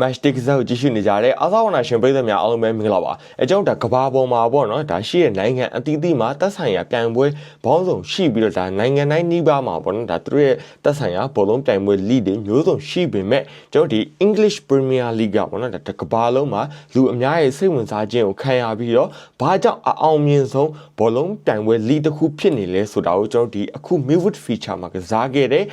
match day ကစားကိုကြည့်ရှုနေကြတဲ့အာသာဝနာရှင်ပြည်သက်များအားလုံးပဲမင်္ဂလာပါအဲကြောင့်ဒါကဘာပေါ်မှာပေါ့နော်ဒါရှိတဲ့နိုင်ငံအသီးသီးမှာတက်ဆိုင်ရာပြိုင်ပွဲဘောင်းဆောင်ရှိပြီးတော့ဒါနိုင်ငံတိုင်းနှီးပါမှာပေါ့နော်ဒါသူတို့ရဲ့တက်ဆိုင်ရာဘောလုံးပြိုင်ပွဲ league တွေမျိုးစုံရှိပေမဲ့ကျွန်တော်ဒီ English Premier League ကပေါ့နော်ဒါကဘာလုံးမှာလူအများရဲ့စိတ်ဝင်စားခြင်းကိုခံရပြီးတော့ဘာကြောင့်အအောင်မြင်ဆုံးဘောလုံးပြိုင်ပွဲ league တစ်ခုဖြစ်နေလဲဆိုတာကိုကျွန်တော်ဒီအခု Midwood feature မှာကစားခဲ့တဲ့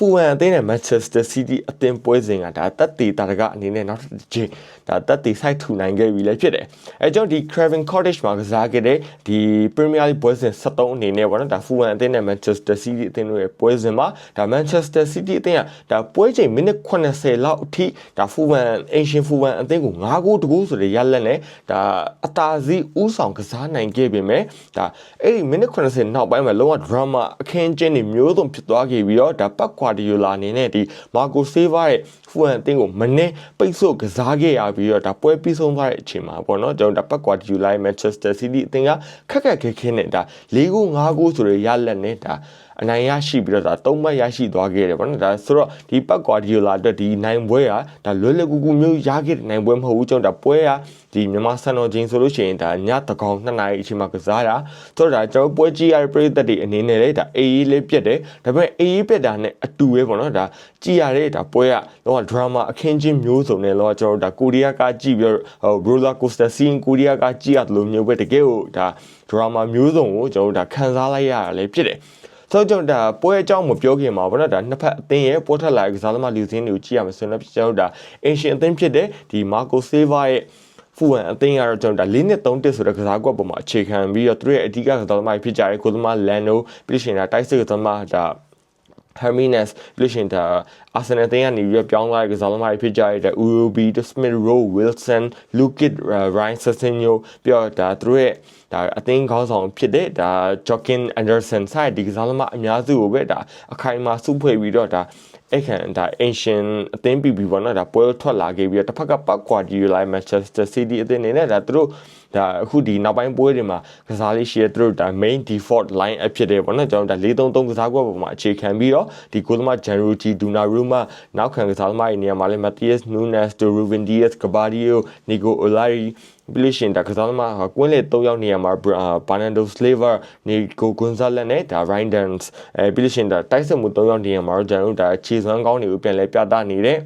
ဖူဝန်အသင်းနဲ့ Manchester City အသင်းပွဲစဉ်ကဒါတက်တီတာတကအနေနဲ့နောက်တစ်ချိန်ဒါတက်တီဆိုင်ထူနိုင်ခဲ့ပြီလည်းဖြစ်တယ်။အဲကြောင့်ဒီ Craven Cottage မှာကစားခဲ့တဲ့ဒီ Premier League ပွဲစဉ်73အနေနဲ့ပေါ့နော်ဒါဖူဝန်အသင်းနဲ့ Manchester City အသင်းတို့ရဲ့ပွဲစဉ်မှာဒါ Manchester City အသင်းကဒါပွဲချိန်မိနစ်80လောက်အထိဒါဖူဝန် Asian ဖူဝန်အသင်းကို9ဂိုးတကူဆိုတဲ့ရလက်နဲ့ဒါအတာစီဥဆောင်ကစားနိုင်ခဲ့ပေမဲ့ဒါအဲ့ဒီမိနစ်80နောက်ပိုင်းမှာလုံးဝ drama အခင်းကျင်းတွေမျိုးစုံဖြစ်သွားခဲ့ပြီးတော့ဒါပတ်ကွာဒီယိုလာအနေနဲ့ဒီမာကိုဆေးဗာရဲ့ဖူဟန်အသင်းကိုမနေ့ပိတ်ဆို့ကစားခဲ့ရပြီးတော့ဒါပွဲပြီးဆုံးသွားတဲ့အချိန်မှာပေါ့နော်ကျွန်တော်ဒါပတ်ကွာဒီယိုလာရဲ့ Manchester City အသင်းကခက်ခက်ခဲခဲနဲ့ဒါ၄ဂိုး၅ဂိုးဆိုတဲ့ရလက်နဲ့ဒါ အနိုင်ရရှိပြီးတော့ဒါ၃မှတ်ရရှိသွားခဲ့တယ်ပေါ့နော်ဒါဆိုတော့ဒီပတ်ကွာဒီယိုလာအတွက်ဒီနိုင်ပွဲကဒါလွယ်လွယ်ကူကူမျိုးရခဲ့တဲ့နိုင်ပွဲမဟုတ်ဘူးကျွန်တော်ဒါပွဲကဒီမြန်မာစံတော်ချင်းဆိုလို့ရှိရင်ဒါညတကောင်2နာရီအချိန်မှာကစားတာဆိုတော့ဒါကျွန်တော်ပွဲကြည့်ရတဲ့ပရိသတ်တွေအနေနဲ့လည်းဒါအေးအေးလေးပြတ်တယ်ဒါပေမဲ့အေးအေးပြတ်တာနဲ့အတူပဲပေါ့နော်ဒါကြည့်ရတဲ့ဒါပွဲကတော့ drama အခင်းချင်းမျိုးစုံနဲ့တော့ကျွန်တော်ဒါကိုရီးယားကကြည့်ပြီးတော့ roller coaster scene ကိုရီးယားကကြည့်ရတယ်လို့မျိုးပဲတကယ်ကိုဒါ drama မျိုးစုံကိုကျွန်တော်ဒါခံစားလိုက်ရတာလည်းဖြစ်တယ် ဆိုတော့ကျွန်တော်ဒါပွဲအကြောင်းမပြောခင်မှာပေါ့နော်ဒါနှစ်ဖက်အသင်းရဲ့ပွဲထက်လာကစားသမားလူစင်းတွေကိုကြည့်ရမယ်ဆိုရင်ကျွန်တော်ဒါအင်ရှင်အသင်းဖြစ်တဲ့ဒီမာကိုဆေးဗာရဲ့ဖူဝန်အသင်းကတော့ကျွန်တော်ဒါ၄နှစ်၃တစ်ဆိုတဲ့ကစားကွက်ပေါ်မှာအခြေခံပြီးတော့သူတို့ရဲ့အဓိကကစားသမားဖြစ်ကြတဲ့ကိုသမားလန်နိုပြီးရှင်ဒါတိုက်စစ်ကစားသမားဒါ Hermines ပြီးရှင်ဒါအာဆင်နယ်တင်းကနေပြီးပြောင်းလာတဲ့ကစားသမားတွေဖြစ်ကြတဲ့ Urubi, Smith Rowe, Wilson, Lukic, Ryan Sessegnon ပြီးတော့ဒါသူတို့ရဲ့ဒါအသင်းခေါင်းဆောင်ဖြစ်တဲ့ဒါ Joaquin Anderson ဆိုင်ဒီကစားသမားအများစုကိုပဲဒါအခိုင်အမာစုဖွဲ့ပြီးတော့ဒါအဲ့ခံဒါ ancient အသင်းပြီးပြီပေါ့နော်ဒါပွဲထွက်လာခဲ့ပြီးတော့တစ်ဖက်ကပတ်ကွာဒီလိုလိုက် Manchester City အသင်းနေနဲ့ဒါသူတို့ ဒါအခုဒီနောက်ပိုင်းပွဲတွေမှာကစားလေးရှိရသူတို့ဒါ main default line အဖြစ်တယ်ပေါ့နော်ကျွန်တော်ဒါ433ကစားကွက်ပေါ်မှာအခြေခံပြီးတော့ဒီကိုသမား January Donnarumma နောက်ခံကစားသမားရဲ့နေရာမှာလဲ Matthias Nunes, Ruben Dias, Gabardio, Nico Olari ပြီးလို့ရှိရင်ဒါကစားသမားကွင်းလေ၃ယောက်နေရာမှာ Bernardo Silva, Nico Gonzalez နဲ့ဒါ Reinders အဲပြီးလို့ရှိရင်ဒါတိုက်စစ်မှု၃ယောက်နေရာမှာတော့ကျွန်တော်တို့ဒါခြေစွမ်းကောင်းတွေကိုပြန်လဲပြသနေတဲ့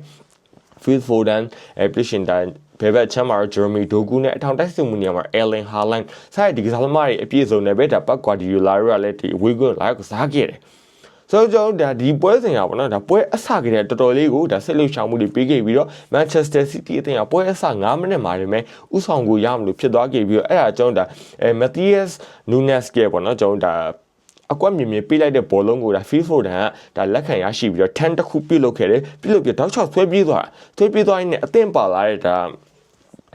Phil Foden အဲပြီးရှင်ဒါ ဘယ်ဘက်ချမ်းမှာ Jeremy Doku နဲ့အထောင်တိုက်စစ်မှုနေရာမှာ Erling Haaland ဆိုင်ဒီကစားသမားတွေအပြည့်စုံနဲ့ပဲဒါပတ်ကွာဒီယိုလာရလည်းဒီဝေးကွန်းလာကစားခဲ့တယ်ဆိုတော့ကျွန်တော်ဒါဒီပွဲစဉ်ရပါတော့ဒါပွဲအစကတည်းကတော်တော်လေးကိုဒါဆက်လှုပ်ရှားမှုတွေပေးခဲ့ပြီးတော့ Manchester City အသင်းကပွဲအစ9မိနစ်မှာနေမယ်ဥဆောင်ကိုရမလို့ဖြစ်သွားခဲ့ပြီးတော့အဲ့ဒါကျွန်တော်ဒါအဲ Matthias Nunes ကပေါ့နော်ကျွန်တော်ဒါအကွက်မြင်မြင်ပေးလိုက်တဲ့ဘောလုံးကိုဒါ Phil Foden ကဒါလက်ခံရရှိပြီးတော့10တစ်ခုပြုတ်လုခဲ့တယ်ပြုတ်လုပြီးတောက်ချောက်ဆွဲပြေးသွားဆွဲပြေးသွားရင်လည်းအသင့်ပါလာတဲ့ဒါ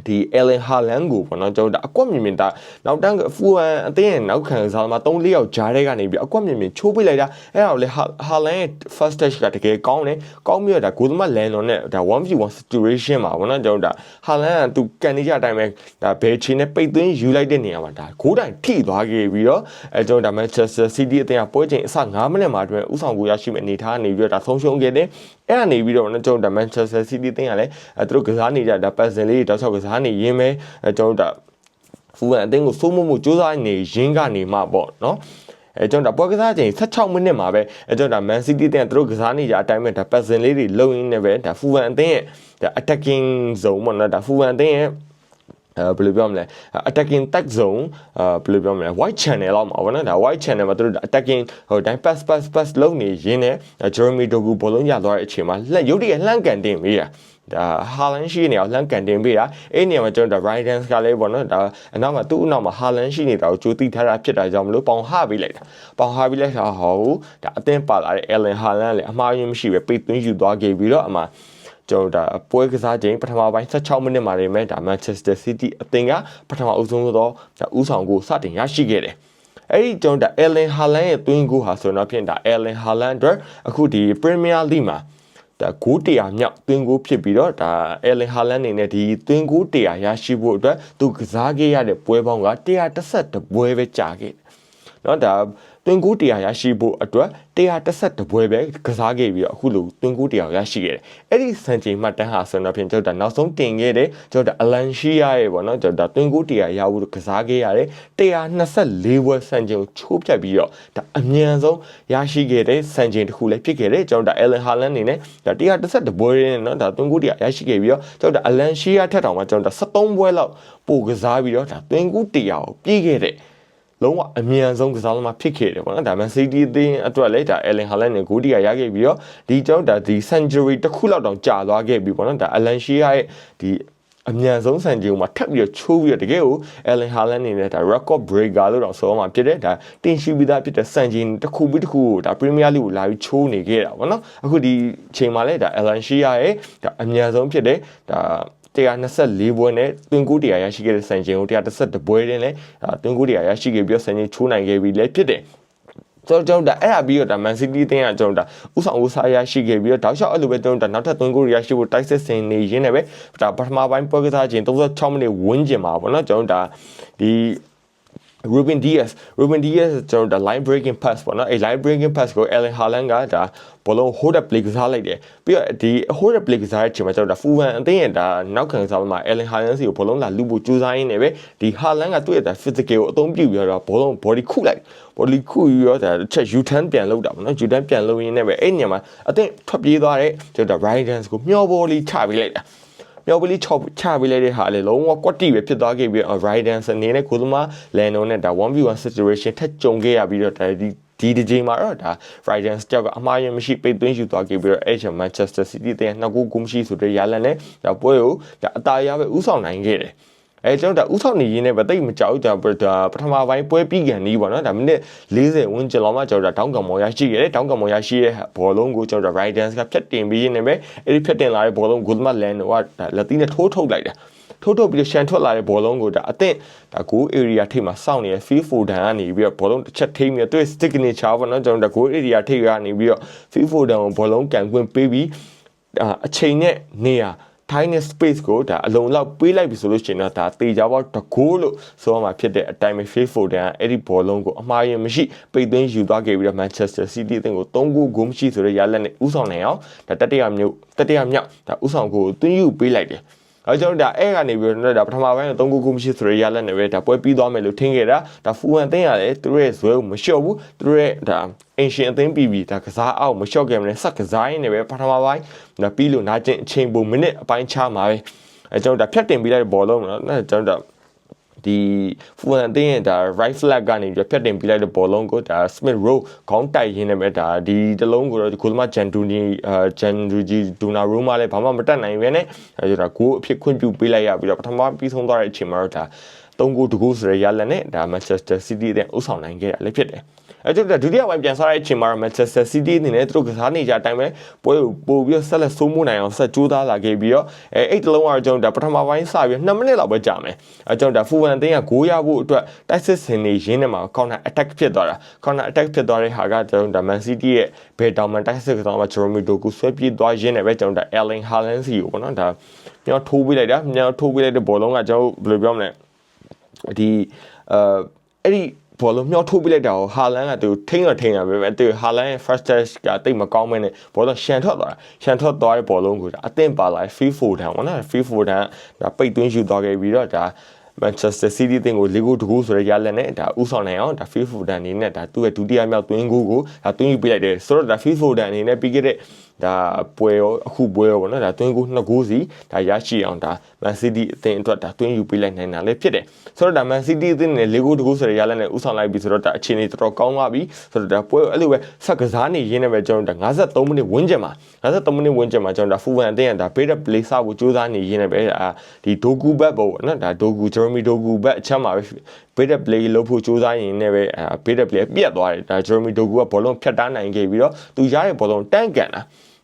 ဒီ Ellen Haaland ကိုပေါ့နော်ကျွန်တော်ဒါအကွက်မြင်မြင်ဒါနောက်တန်းဖူဟန်အသင်းရဲ့နောက်ခံစားသမား3 4ယောက်ဂျားတဲ့ကနေပြီးအကွက်မြင်မြင်ချိုးပိလိုက်တာအဲ့ဒါကိုလေ Haaland ရဲ့ first touch ကတကယ်ကောင်းတယ်ကောင်းပြီးတော့ဒါဂိုးသမားလန်လွန်နဲ့ဒါ 1v1 situation မှာပေါ့နော်ကျွန်တော်ဒါ Haaland ကသူကန်နေကြအတိုင်းပဲဒါဘယ်ချီနဲ့ပိတ်သွင်းယူလိုက်တဲ့နေရာမှာဒါဂိုးတိုင်ထိသွားခဲ့ပြီးတော့အဲကျွန်တော်ဒါ Manchester City အသင်းကပွဲချိန်အစ9မိနစ်မှာအတွင်းဥဆောင်ကိုရရှိမဲ့အနေထားနေပြီးတော့ဒါဆုံးရှုံးခဲ့တယ်အဲ့ကနေပြီးတော့ကျွန်တော်ဒါ Manchester City တင်းကလည်းအဲသူတို့ကစားနေကြဒါပတ်စင်လေးတောက်ချောက်ကစားနေရင်းပဲအဲကျွန်တော်ဒါဖူဟန်အသင်းကိုစိုးမိုးမှုစူးစမ်းနေရင်းကနေမှပေါ့နော်အဲကျွန်တော်ဒါပွဲကစားချိန်16မိနစ်မှာပဲအဲကျွန်တော်ဒါ Man City တဲ့သူတို့ကစားနေကြအတိုင်းပဲဒါပတ်စင်လေးတွေလုံရင်းနဲ့ပဲဒါဖူဟန်အသင်းရဲ့ဒါ attacking zone ပေါ့နော်ဒါဖူဟန်အသင်းရဲ့အဲ ဘယ်လိုပြောမလဲ attacking tag zone အဲဘယ်လိုပြောမလဲ white channel လောက်မှာဗောနော်ဒါ white channel မှာသူတို့ attacking ဟိုတိုင်း pass pass pass လုပ်နေရင်းနဲ့ Jeremy Doku ဘောလုံးရသွားတဲ့အချိန်မှာလက်ရုပ်တရက်လှမ်းကန်တင်ပေးတာဒါဟာလန်ရှိနေအောင်လှမ်းကန်တင်ပေးတာအဲ့နေရာမှာကျွန်တော်ဒါ Ryan ကလည်းပေါ့နော်ဒါအနောက်မှာသူ့အနောက်မှာဟာလန်ရှိနေတာကိုကြိုးတိထားတာဖြစ်တာကြောင့်မလို့ပေါင်ဟပေးလိုက်တာပေါင်ဟပေးလိုက်တာဟောဒါအသင်းပါလာတဲ့ Allen Haaland လည်းအမှားယွင်းမရှိပဲပိတ်သွင်းယူသွားခဲ့ပြီးတော့အမှာ ကျွန်တော်ဒါပွဲကစားချိန်ပထမပိုင်း16မိနစ်မှာနေမဲ့ဒါ Manchester City အသင်းကပထမအဦးဆုံးသောဒါဥဆောင်ကိုစတင်ရရှိခဲ့တယ်အဲ့ဒီကျွန်တော်ဒါ Erling Haaland ရဲ့သွင်းကိုဟာဆိုတော့ဖြင့်ဒါ Erling Haaland အတွက်အခုဒီ Premier League မှာဒါဂိုး100မြောက်သွင်းကိုဖြစ်ပြီးတော့ဒါ Erling Haaland အနေနဲ့ဒီသွင်းကို100ရရှိဖို့အတွက်သူကစားခဲ့ရတဲ့ပွဲပေါင်းက112ပွဲပဲကြာခဲ့တယ်။ နော်ဒါတွင်ကူးတရားရရှိဖို့အတွက်132ပွဲပဲကစားခဲ့ပြီးတော့အခုလိုတွင်ကူးတရားရရှိခဲ့တယ်အဲ့ဒီစံချိန်မှတ်တမ်းဟာဆိုတော့ဖြင့်ကျွန်တော်ဒါနောက်ဆုံးတင်ခဲ့တဲ့ကျွန်တော်ဒါအလန်ရှိယာရဲ့ပေါ့နော်ကျွန်တော်ဒါတွင်ကူးတရားရဖို့ကစားခဲ့ရတယ်124ပွဲစံချိန်ကိုချိုးပြတ်ပြီးတော့ဒါအမြန်ဆုံးရရှိခဲ့တဲ့စံချိန်တစ်ခုလည်းဖြစ်ခဲ့တယ်ကျွန်တော်ဒါအယ်လန်ဟာလန်နေနဲ့ဒါ132ပွဲနဲ့နော်ဒါတွင်ကူးတရားရရှိခဲ့ပြီးတော့ကျွန်တော်ဒါအလန်ရှိယာထက်တောင်မှကျွန်တော်ဒါ73ပွဲလောက်ပိုကစားပြီးတော့ဒါတွင်ကူးတရားကိုပြေးခဲ့တဲ့ လုံးဝအမြန်ဆုံးကစားသမားဖြစ်ခဲ့တယ်ပေါ့နော်ဒါမှစီးတီးအသင်းအတွက်လည်းဒါအလန်ဟာလန်နဲ့ဂိုးတီယာရခဲ့ပြီးတော့ဒီကျောင်းဒါဒီ century တစ်ခုလောက်တောင်ကြာသွားခဲ့ပြီပေါ့နော်ဒါအလန်ရှီယာရဲ့ဒီ အမြန်ဆုံးစံချိန်မှာထပ်ပြီးတော့ချိုးပြီးတော့တကယ်ကို Allen Haaland နေနဲ့ဒါ record breaker လို့တော့ဆိုမှဖြစ်တယ်ဒါတင်ရှိပြီးသားဖြစ်တဲ့စံချိန်တစ်ခုပြီးတစ်ခုကိုဒါ Premier League ကိုလာပြီးချိုးနေခဲ့တာပေါ့နော်အခုဒီချိန်မှာလည်းဒါ Allen Shearer ရဲ့ဒါအမြန်ဆုံးဖြစ်တဲ့ဒါ124ပွဲနဲ့တွင်ကူးတရားရရှိခဲ့တဲ့စံချိန်ကို132ပွဲနဲ့လည်းတွင်ကူးတရားရရှိခဲ့ပြီးတော့စံချိန်ချိုးနိုင်ခဲ့ပြီလည်းဖြစ်တယ် ကျွန်တော်တို့ဒါအဲ့ဒါပြီးတော့ဒါ Man City တင်းကကျွန်တော်ဒါဥဆောင်ဦးစားရရှိခဲ့ပြီးတော့တောက်လျှောက်အဲ့လိုပဲကျွန်တော်ဒါနောက်ထပ်သွင်းကိုရရှိဖို့တိုက်စစ်ဆင်နေရင်းနဲ့ပဲဒါပထမပိုင်းပွဲကစားခြင်း36မိနစ်ဝန်းကျင်မှာပေါ့နော်ကျွန်တော်ဒါဒီ Ruben Diaz Ruben Diaz ကျွန်တော်ဒါ line breaking pass ပေါ့နော်အဲ line breaking pass ကို Erling Haaland ကဒါဘောလုံး hold up play ကစားလိုက်တယ်ပြီးတော့ဒီ hold up play ကစားတဲ့အချိန်မှာကျွန်တော်ဒါ Fulham အသင်းရဲ့ဒါနောက်ခံစားမှာ Erling Haaland စီကိုဘောလုံးလာလူဖို့ကြိုးစားရင်းနဲ့ပဲဒီ Haaland ကသူ့ရဲ့ဒါ physical ကိုအသုံးပြုပြီးတော့ဘောလုံး body ခုလိုက် body ခုပြီးတော့ဒါချက် U turn ပြန်လုပ်တာပေါ့နော် U turn ပြန်လုပ်ရင်းနဲ့ပဲအဲ့ညမှာအသင်းထွက်ပြေးသွားတဲ့ကျွန်တော်ဒါ right dance ကိုမျောဘောလေးချပေးလိုက်တာ မြောက်ပလီချောက်ချပေးလိုက်တဲ့ဟာလေလုံးဝကွက်တီပဲဖြစ်သွားခဲ့ပြီး Riders အနေနဲ့ကိုသမားလန်နိုနဲ့ဒါ 1v1 situation ထက်ကြုံခဲ့ရပြီးတော့ဒါဒီဒီဒီဂျီမှာတော့ဒါ Riders ကြောက်ကအမှားရမရှိပိတ်သွင်းယူသွားခဲ့ပြီးတော့အဲ့ချက် Manchester City တဲ့နှစ်ခုကူမရှိဆိုတဲ့ရလန်နဲ့ဒါပွဲကိုဒါအသာရပဲဥဆောင်နိုင်ခဲ့တယ် အဲကျွန်တော်ဒါဥဆောင်နေရင်းနဲ့ပဲတိတ်မကြောက်ဒါပထမပိုင်းပွဲပြီးကန်နီးပေါ့နော်ဒါမိနစ်40ဝန်းကျင်လောက်မှကျွန်တော်ဒါတောင်းကံမော်ရရှိခဲ့တယ်တောင်းကံမော်ရရှိတဲ့ဘောလုံးကိုကျွန်တော်ဒါ Riders ကဖြတ်တင်ပြီးရင်းနဲ့ပဲအဲ့ဒီဖြတ်တင်လာတဲ့ဘောလုံး Goodman Land ကလက်သီးနဲ့ထိုးထုတ်လိုက်တယ်ထိုးထုတ်ပြီးရှန်ထွက်လာတဲ့ဘောလုံးကိုဒါအသင့်ဒါ goal area ထိပ်မှာစောင့်နေတဲ့ field Foden ကနေပြီးတော့ဘောလုံးတစ်ချက်ထိပြီးတော့သူ့ signature ပေါ့နော်ကျွန်တော်ဒါ goal area ထိပ်ကနေပြီးတော့ field Foden ကိုဘောလုံးကန်ခွင့်ပေးပြီးအချိန်နဲ့နေရာ ထိုင်းနဲ့ space ကိုဒါအလုံးလောက်ပေးလိုက်ပြီဆိုလို့ရှိရင်တော့ဒါတေချာပေါက်တကိုးလို့ဆိုရမှာဖြစ်တဲ့အတိုင်းပဲ Facebook တန်အဲ့ဒီဘောလုံးကိုအမှားရင်မရှိပိတ်သိမ်းယူသွားခဲ့ပြီးတော့ Manchester City အသင်းကို3ဂိုးဂိုးမရှိဆိုတဲ့ရလက်နဲ့ဥဆောင်နိုင်အောင်ဒါတတိယမြောက်တတိယမြောက်ဒါဥဆောင်ကိုသွင်းယူပေးလိုက်တယ် အဲကျွန်တော်ဒါအဲ့ကနေပြီးတော့ဒါပထမပိုင်းတော့3ခုခုမရှိဆိုရရလက်နဲ့ပဲဒါပွဲပြီးသွားမယ်လို့ထင်ခဲ့တာဒါဖူဝမ်သိန်းရတယ်သူတို့ရဲ့ဇွဲကိုမလျှော့ဘူးသူတို့ရဲ့ဒါအင်ရှင်အသိန်းပြီးပြီဒါကစားအောင်မလျှော့ခဲ့မလဲစက်ကစားရင်းနဲ့ပဲပထမပိုင်းဒါပြီးလို့နာကျင်အချိန်ပုံမိနစ်အပိုင်းချမှာပဲအဲကျွန်တော်ဒါဖြတ်တင်ပြီးလိုက်တဲ့ဘောလုံးနော်ကျွန်တော်ဒါ ဒီဖူဝမ်အတင်းရဲ့ဒါ right flag ကနေပြဖြတ်တင်ပြလိုက်တဲ့ဘောလုံးကိုဒါ Smith Rowe ခေါင်းတိုက်ရင်းနဲ့ပဲဒါဒီတလုံးကိုတော့ကိုလမဂျန်ဒူနီအာဂျန်ဒူဂျီဒူနာရိုမာလည်းဘာမှမတတ်နိုင်ပဲနဲ့အဲဒါကိုအဖြစ်ခွင့်ပြုပေးလိုက်ရပြီးတော့ပထမပြီးဆုံးသွားတဲ့အချိန်မှာတော့ဒါ ၃ဂိုးတဂိုးဆိုရရလက်နဲ့ဒါ Manchester City တဲ့ဥဆောင်နိုင်ခဲ့တာလည်းဖြစ်တယ်အဲကျတော့ဒုတိယပိုင်းပြန်စားတဲ့အချိန်မှာ Manchester City အနေနဲ့သူတို့ကစားနေကြအတိုင်းပဲပွဲကိုပို့ပြီးဆက်လက်ဆိုးမှုနိုင်အောင်ဆက်ကြိုးစားလာခဲ့ပြီးတော့အဲအဲ့တလုံးကတော့ကျွန်တော်ဒါပထမပိုင်းစပြီး2မိနစ်လောက်ပဲကြာမယ်အဲကျွန်တော်ဒါဖူဝမ်အသင်းကဂိုးရဖို့အတွက်တိုက်စစ်ဆင်နေရင်းနဲ့မှာ counter attack ဖြစ်သွားတာ counter attack ဖြစ်သွားတဲ့ဟာကကျွန်တော်ဒါ Man City ရဲ့ဘယ်တောင်မှတိုက်စစ်ကတော့ Jeremy Doku ဆွဲပြေးသွားရင်းနဲ့ပဲကျွန်တော်ဒါ Erling Haaland စီကိုပေါ့နော်ဒါမြောက်ထိုးပေးလိုက်တာမြောက်ထိုးပေးလိုက်တဲ့ဘောလုံးကကျွန်တော်ဘယ်လိုပြောမလဲ ဒီအဲအဲ့ဒီဘောလုံးမြောက်ထုတ်ပြလိုက်တာကိုဟာလန်ကသူထိန်းတော့ထိန်းတာပဲပဲသူဟာလန်ရဲ့ first touch ကတိတ်မကောင်းမဲနဲ့ဘောလုံးရှန်ထွက်သွားတာရှန်ထွက်သွားတဲ့ဘောလုံးကိုဒါအသင့်ပါလာ free four down ဝနာ free four down ဒါပိတ်သွင်းယူသွားခဲ့ပြီးတော့ဒါ Manchester City တင်ကို၄ဂိုးတဂိုးဆိုတဲ့ရလက်နဲ့ဒါဥဆောင်နိုင်အောင်ဒါ Phil Foden အနေနဲ့ဒါသူ့ရဲ့ဒုတိယမြောက်သွင်းဂိုးကိုဒါသွင်းယူပေးလိုက်တယ်ဆိုတော့ဒါ Phil Foden အနေနဲ့ပြီးခဲ့တဲ့ ဒါပွဲရောအခုပွဲရောပေါ့နော်ဒါတွင်းကိုနှစ်ဂိုးစီဒါရရှိအောင်ဒါ Man City အသင်းအတွက်ဒါတွင်းယူပေးလိုက်နိုင်တာလည်းဖြစ်တယ်ဆိုတော့ဒါ Man City အသင်းနဲ့၄ဂိုးတဂိုးဆိုတဲ့ရလက်နဲ့ဥဆောင်လိုက်ပြီဆိုတော့ဒါအခြေအနေတော်တော်ကောင်းသွားပြီဆိုတော့ဒါပွဲအဲ့လိုပဲဆက်ကစားနေရင်းနဲ့ပဲကျွန်တော်ဒါ53မိနစ်ဝန်းကျင်မှာ53မိနစ်ဝန်းကျင်မှာကျွန်တော်ဒါ Fulham အသင်းကဒါ better play စဖို့ကြိုးစားနေရင်းနဲ့ပဲဒါဒီ Dogu ဘက်ပေါ့နော်ဒါ Dogu Jeremy Dogu ဘက်အချက်မှာပဲ better play လုပ်ဖို့ကြိုးစားရင်လည်းပဲအဲ better play ပြတ်သွားတယ်ဒါ Jeremy Dogu ကဘောလုံးဖြတ်တားနိုင်ခဲ့ပြီးတော့သူရတဲ့ဘောလုံးတန့်ကန်တာ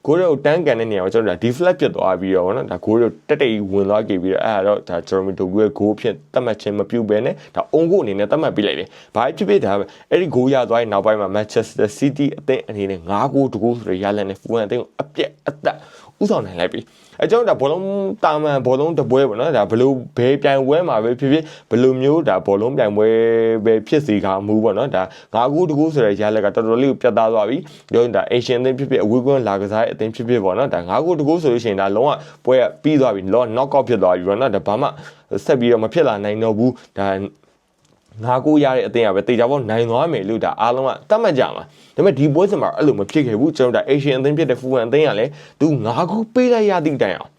ကိုရိုတန်းကန်တဲ့နေရာကိုကျွန်တော်ဒါ deflect ဖြစ်သွားပြီးတော့ဗောနော်ဒါကိုရိုတက်တက်ဝင်သွားခဲ့ပြီးတော့အဲ့ဒါတော့ဒါ Jeremy Doku ရဲ့ goal ဖြစ်သတ်မှတ်ခြင်းမပြုဘဲနဲ့ဒါအုံကိုအနေနဲ့သတ်မှတ်ပေးလိုက်တယ်။ဘာဖြစ်ဖြစ်ဒါအဲ့ဒီ goal ရသွားရင်နောက်ပိုင်းမှာ Manchester City အသင်းအနေနဲ့9 goal တကူဆိုရရလန်နဲ့ Fulham အသင်းကိုအပြက်အသက်ဥဆောင်နိုင်လိုက်ပြီအဲကျွန်တော်ဒါဘောလုံးတာမန်ဘောလုံးတပွဲပေါ့နော်ဒါဘလို့ဘဲပြိုင်ပွဲမှာပဲဖြစ်ဖြစ်ဘလို့မျိုးဒါဘောလုံးပြိုင်ပွဲပဲဖြစ်စီကမူပေါ့နော်ဒါငါးခုတကူဆိုတဲ့ရလက်ကတော်တော်လေးကိုပြတ်သားသွားပြီပြောရင်ဒါအေရှင်အသင်းဖြစ်ဖြစ်အဝေးကွန်းလာကစားတဲ့အသင်းဖြစ်ဖြစ်ပေါ့နော်ဒါငါးခုတကူဆိုလို့ရှိရင်ဒါလုံးဝပွဲကပြီးသွားပြီလော knock out ဖြစ်သွားပြီပေါ့နော်ဒါဘာမှဆက်ပြီးတော့မဖြစ်လာနိုင်တော့ဘူးဒါ ငါကိုရတဲ့အသင်းကပဲတေချာပေါက်နိုင်သွားမယ်လို့ဒါအားလုံးကတတ်မှတ်ကြမှာဒါပေမဲ့ဒီပွဲစဉ်မှာအဲ့လိုမဖြစ်ခဲ့ဘူးကျွန်တော်ဒါ Asian အသင်းဖြစ်တဲ့ Fuwan အသင်းကလည်းသူငါကိုပေးလိုက်ရသည့်တိုင်အောင်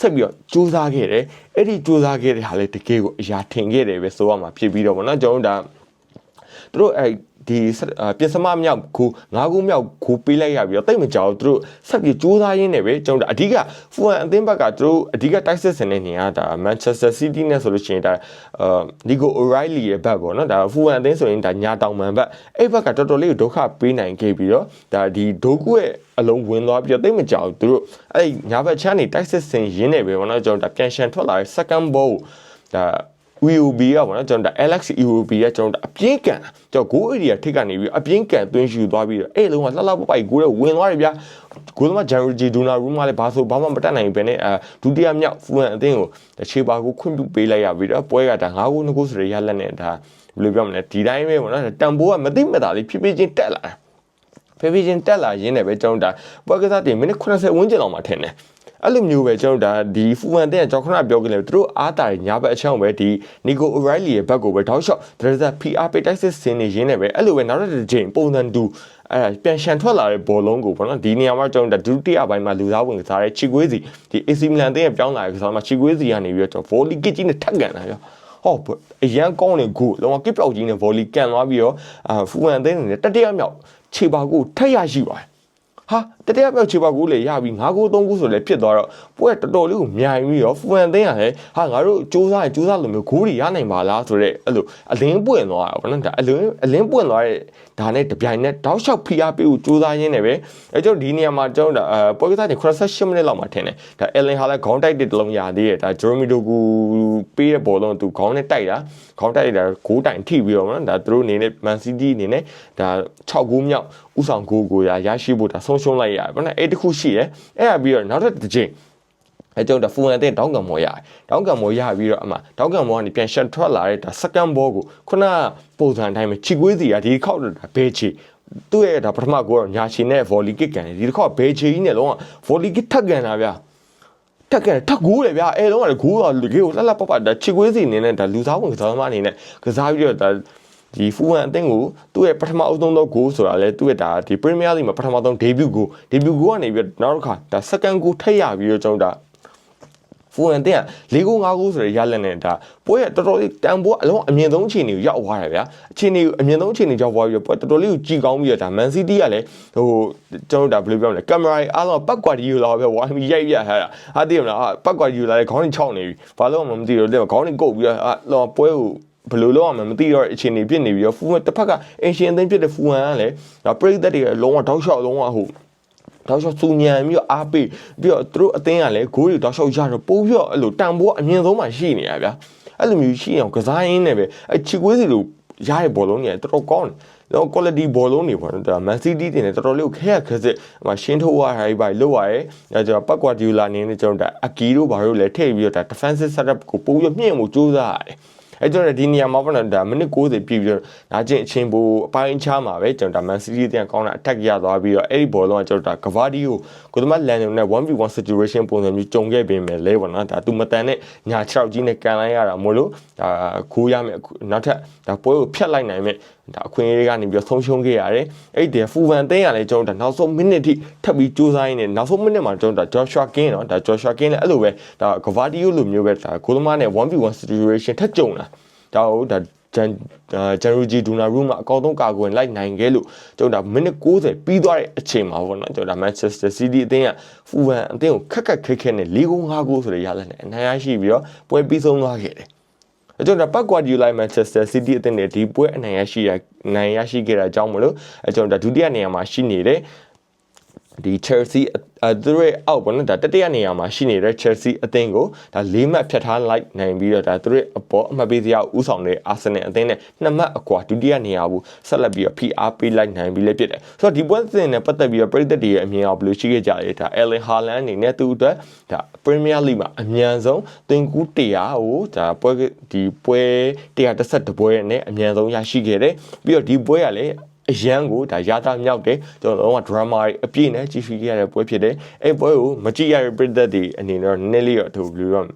ဆက်ပြီးတော့စူးစမ်းခဲ့တယ်အဲ့ဒီစူးစမ်းခဲ့တဲ့ဟာလေတကယ်ကိုအရာထင်ခဲ့တယ်ပဲဆိုရမှာဖြစ်ပြီးတော့ဗောနော်ကျွန်တော်တို့ဒါ သူတို့အဲ့ဒီပြင်စမမြောက်ခု၅ခုမြောက်ခုပေးလိုက်ရပြီးတော့တိတ်မကြောက်သူတို့ဆက်ပြီးစူးစမ်းရင်းနေပဲကျွန်တော်တို့အဓိကဖူအန်အသင်းဘက်ကသူတို့အဓိကတိုက်စစ်ဆင်တဲ့နေရာဒါ Manchester City နဲ့ဆိုလို့ရှိရင်ဒါအာဒီကို O'Reilly ရဲ့ဘက်ပေါ့နော်ဒါဖူအန်အသင်းဆိုရင်ဒါညာတောင်မန်ဘက်အဲ့ဘက်ကတော်တော်လေးကိုဒုက္ခပေးနိုင်ခဲ့ပြီးတော့ဒါဒီဒိုကူရဲ့အလုံးဝင်သွားပြီးတော့တိတ်မကြောက်သူတို့အဲ့ညာဘက်ချမ်းနေတိုက်စစ်ဆင်ရင်းနေပဲပေါ့နော်ကျွန်တော်တို့ဒါပြန်ရှန်ထွက်လာတဲ့ second ball ဒါ UOB ကပေါ့နော်ကျွန်တော်ဒါ Alex UOB ကကျွန်တော်ဒါအပြင်းကန်ကျွန်တော် goal area ထိပ်ကနေပြီးအပြင်းကန်သွင်းယူသွားပြီးတော့အဲ့လုံးကလှလှပပိုက်ကိုယ်ဝင်သွားတယ်ဗျာကိုယ်သမား January Duna Room ကလည်းဘာဆိုဘာမှမတတ်နိုင်ပဲနဲ့အဲဒုတိယမြောက်ဖူဟန်အသင်းကိုခြေပါကိုခွင့်ပြုပေးလိုက်ရပြီးတော့ပွဲကဒါ9ခု2ခုဆိုရရလက်နဲ့ဒါဘယ်လိုပြောမလဲဒီတိုင်းပဲပေါ့နော်တန်ဖိုးကမသိမသာလေးဖြည်းဖြည်းချင်းတက်လာတယ်ဖေဖေချင်းတက်လာရင်းနဲ့ပဲကျွန်တော်ဒါပွဲကစားတင်မိနစ်80ဝန်းကျင်လောက်မှထင်တယ် အဲ့လိုမျိုးပဲကျွန်တော်ဒါဒီဖူဝန်တဲ့ကျွန်တော်ခဏပြောခဲ့လေသူတို့အားတာညာဘက်အချောင်းပဲဒီနီကိုအိုရိုင်လီရဲ့ဘက်ကိုပဲထောက်လျှော့ဒရဇာ PR ပိတိုက်စစ်စင်းနေရင်းနဲ့ပဲအဲ့လိုပဲနောက်တစ်ချိန်ပုံစံတူအဲပြန်ရှန်ထွက်လာတဲ့ဘောလုံးကိုပေါ့နော်ဒီနေရာမှာကျွန်တော်ဒုတိယပိုင်းမှာလူသားဝင်ကစားတဲ့ချီကွေးစီဒီ AC Milan တဲ့ပြောင်းလာတဲ့ကစားမှာချီကွေးစီကနေပြီးတော့ကျွန်တော် volley kick ကြီးနဲ့ထက်ကန်လာရောဟောအရန်ကောင်းနေကိုလုံးဝကစ်ပြောက်ကြီးနဲ့ volley ကန်သွားပြီးတော့အာဖူဝန်တဲ့နဲ့တတိယမြောက်ခြေပါကိုထက်ရရှိပါတယ် ဟာတတိယမြောက်ခြေပါကူလေရပြီး၅ခု၃ခုဆိုလည်းဖြစ်သွားတော့ပွဲတော်တော်လေးကိုမြိုင်ပြီးတော့ဖူန်သိန်းရတယ်ဟာငါတို့စူးစမ်းရင်စူးစမ်းလို့မျိုးဂိုးတွေရနိုင်ပါလားဆိုတော့အဲ့လိုအလင်းပွင့်သွားတာဗောနော်ဒါအလင်းအလင်းပွင့်သွားတဲ့ ဒါနဲ့တပြိုင်နက်တောက်လျှောက်ဖိအားပေးကိုစူးစမ်းရင်းနေပဲအဲကျွန်တော်ဒီနေရာမှာကျွန်တော်ဒါအဲပွဲကစားနေ88မိနစ်လောက်မှာထင်တယ်ဒါအလင်းဟာလည်းခေါင်းတိုက်တဲ့တလုံးရသေးတယ်ဒါဂျိုမီဒိုကူပေးတဲ့ဘောလုံးသူခေါင်းနဲ့တိုက်တာခေါင်းတိုက်တာဂိုးတိုင်ထိပြီးတော့နော်ဒါသူတို့အနေနဲ့မန်စီးတီးအနေနဲ့ဒါ6ဂိုးမြောက်ဥဆောင်ဂိုးကိုရရရှိဖို့ဒါဆုံးရှုံးလိုက်ရတယ်ဗောနော်အဲ့တခုရှိတယ်အဲ့ဒါပြီးတော့နောက်တစ်ချိန် အဲကျွန်တော်ဖူန်တဲ့တောင်းကံမော်ရတယ်တောင်းကံမော်ရပြီးတော့အမှတောင်းကံမော်ကနေပြန်ရှန်ထွက်လာတဲ့ဒါစကန်ဘောကိုခုနပုံစံတိုင်းပဲချီကွေးစီကဒီခောက်ဒါဘဲချီသူ့ရဲ့ဒါပထမကိုတော့ညာချီနဲ့ volley kick ကန်တယ်ဒီတစ်ခါဘဲချီကြီးနဲ့လုံးဝ volley kick ထက်ကန်တာဗျာထက်ကန်ထက်ကိုးတယ်ဗျာအဲလုံးကလည်းဂိုးကလူကြီးကိုလှလှပပဒါချီကွေးစီအနေနဲ့ဒါလူသားဝင်ကစားသမားအနေနဲ့ကစားပြီးတော့ဒါဒီဖူဟန်အသင်းကိုသူ့ရဲ့ပထမအဆုံးသောဂိုးဆိုတာလဲသူ့ရဲ့ဒါဒီ Premier League မှာပထမဆုံး debut ဂိုး debut ဂိုးကနေပြီးတော့နောက်တစ်ခါဒါ second ဂိုးထပ်ရပြီးတော့ကျွန်တော်ဒါ ဖူဟန်တဲ့၄ဂိုး၅ဂိုးဆိုရရလက်နဲ့ဒါပွဲရတော်တော်လေးတန်ဖိုးအလုံးအမြင့်ဆုံးအခြေအနေကိုရောက်သွားတယ်ဗျာအခြေအနေကိုအမြင့်ဆုံးအခြေအနေရောက်သွားပြီးတော့ပွဲတော်တော်လေးကိုကြည်ကောင်းပြီးတော့ဒါ Man City ကလည်းဟိုကျွန်တော်ဒါဘယ်လိုပြောမလဲကင်မရာအားလုံးပတ်ကွာဒီယူလာပဲဝိုင်းပြီးရိုက်ရဟာဟာသိမလားဟာပတ်ကွာဒီယူလာလည်းခေါင်းနဲ့ခြောက်နေပြီဘာလို့မှမသိတော့တဲ့ခေါင်းနဲ့ကုတ်ပြီးတော့ဟာပွဲကိုဘယ်လိုလုပ်အောင်မသိတော့အခြေအနေဖြစ်နေပြီးတော့ဖူဟန်တစ်ဖက်ကအင်ရှင်အသင်းဖြစ်တဲ့ဖူဟန်ကလည်းဒါပရိသတ်တွေကလုံးဝတောက်လျှောက်လုံးဝဟိုတော က်လျှောက်စူညံပြီးတော့အားပေးပြီးတော့သူတို့အသင်းကလည်းဂိုးတွေတောက်လျှောက်ရတော့ပိုးပြီးတော့အဲ့လိုတန်ဖိုးအမြင့်ဆုံးမှရှိနေရဗျာအဲ့လိုမျိုးရှိအောင်ကစားရင်းနဲ့ပဲအဲ့ချီကွေးစီလိုရတဲ့ဘောလုံးတွေတော်တော်ကောင်းတယ်တော့ quality ဘောလုံးတွေပေါ့နော်ဒါ Man City တင်နေတော်တော်လေးကိုခဲရခက်စစ်ဟိုရှင်းထုတ်ရတာကြီးပါလို့ရတယ်အဲကျွန်တော်ပတ်ကွာဒီယူလာအနေနဲ့ကျွန်တော်ဒါအကီတို့ဘာလို့လဲထည့်ပြီးတော့ဒါ defensive setup ကိုပို့ပြီးမြင့်မှုစူးစမ်းရတယ် အဲကျွန်တော်ဒီနေရာမှာပေါ့နော်ဒါမိနစ်60ပြည့်ပြီးတော့နာကျင်အချင်းပိုအပိုင်းချားမှာပဲကျွန်တော်ဒါ Man City တင်ကောင်းတာ attack ရသွားပြီးတော့အဲ့ဒီဘောလုံးကကျွန်တော်ဒါ Gvardy ကိုကိုသမလန်ဒန်နဲ့ 1v1 situation ပုံစံမျိုးကြုံခဲ့ပေမဲ့လဲပေါ့နော်ဒါသူမတန်နဲ့ညာ6ကြီးနဲ့ကန်လိုက်ရတာမို့လို့ဒါခိုးရမယ်နောက်ထပ်ဒါပွဲကိုဖျက်လိုက်နိုင်မယ် ဒါအခွင့်အရေးကနေပြီးဆုံးရှုံးခဲ့ရတယ်အဲ့ဒီဖူဗန်တင်းရလဲကျွန်တော်ဒါနောက်ဆုံးမိနစ်ထိထပ်ပြီးစူးစမ်းရင်းနဲ့နောက်ဆုံးမိနစ်မှာကျွန်တော်ဒါ Joshua King เนาะဒါ Joshua King လည်းအဲ့လိုပဲဒါ Gvardy လိုမျိုးပဲဒါကိုသမားနဲ့ 1v1 situation ထပ်ကြုံတာဒါဟုတ်ဒါဂျန်ဂျန်ရူဂျီဒူနာရူမှာအကောင်းဆုံးကာကွယ်လိုက်နိုင်ခဲ့လို့ကျွန်တော်ဒါမိနစ်60ပြီးသွားတဲ့အချိန်မှာပေါ့နော်ကျွန်တော်ဒါ Manchester City အသင်းကဖူဗန်အသင်းကိုခက်ခက်ခဲခဲနဲ့၄ဂိုး၅ဂိုးဆိုတဲ့ရလဒ်နဲ့အနိုင်ရရှိပြီးတော့ပွဲပြီးဆုံးသွားခဲ့တယ် အကျွန်တော်ပတ်ကွာဒီလိုက် Manchester City အသင်းနဲ့ဒီပွဲအနိုင်ရရှိရနိုင်ရရှိခဲ့တာကြောင့်မလို့အကျွန်တော်ဒုတိယနေရာမှာရှိနေတဲ့ ဒီ Chelsea အဲသူတို့ရဲ့အောက်ပေါ့နော်ဒါတတိယနေရာမှာရှိနေတဲ့ Chelsea အသင်းကိုဒါ၄မှတ်ဖြတ်ထားလိုက်နိုင်ပြီးတော့ဒါသူတို့ရဲ့အပေါ်အမှတ်ပေးစရာဥဆောင်တဲ့ Arsenal အသင်းနဲ့နှစ်မှတ်အကွာဒုတိယနေရာကိုဆက်လက်ပြီးတော့ PR ပေးလိုက်နိုင်ပြီးလည်းဖြစ်တယ်ဆိုတော့ဒီပွဲစဉ်နဲ့ပတ်သက်ပြီးတော့ပြည်သက်တွေရဲ့အမြင်အောင်ဘယ်လိုရှိခဲ့ကြလဲဒါ Erling Haaland အနေနဲ့သူ့အတွက်ဒါ Premier League မှာအမြန်ဆုံးသင်ကူး100ကိုဒါပွဲဒီပွဲ112ပွဲနဲ့အမြန်ဆုံးရရှိခဲ့တယ်ပြီးတော့ဒီပွဲကလည်း အရန်ကိုဒါရတာမြောက်တယ်ကျွန်တော်တို့က drama တွေအပြည့်နဲ့ကြည့်ရှုခဲ့ရတဲ့ပွဲဖြစ်တယ်အဲ့ပွဲကိုမကြည့်ရတဲ့ပြည်သက်တွေအနေနဲ့တော့နည်းနည်းလေးတော့သူဘယ်လိုတော့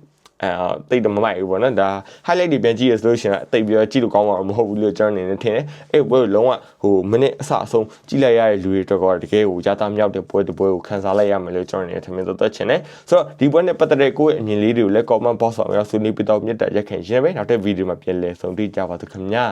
အဲတိတ်တော့မမိုက်ဘူးပေါ့နော်ဒါ highlight တွေပြန်ကြည့်ရဆိုလို့ရှိရင်တိတ်ပြီးတော့ကြည့်လို့ကောင်းမှာမဟုတ်ဘူးလို့ကျွန်တော်အနေနဲ့ထင်တယ်အဲ့ပွဲကိုလုံးဝဟိုမိနစ်အစအဆုံးကြည့်လိုက်ရတဲ့လူတွေတော့တကယ်ကိုရတာမြောက်တဲ့ပွဲတစ်ပွဲကိုခန်းစားလိုက်ရမယ်လို့ကျွန်တော်အနေနဲ့ထင်မြင်သက်ချင်တယ်ဆိုတော့ဒီပွဲနဲ့ပတ်သက်တဲ့ကိုယ့်ရဲ့အမြင်လေးတွေကိုလည်း comment box မှာဆွေးနွေးပြတော့မြတ်တဲ့ရက်ခင်ရှင်းပဲနောက်တဲ့ဗီဒီယိုမှာပြန်လည်ဆုံတွေ့ကြပါသူခင်ဗျာ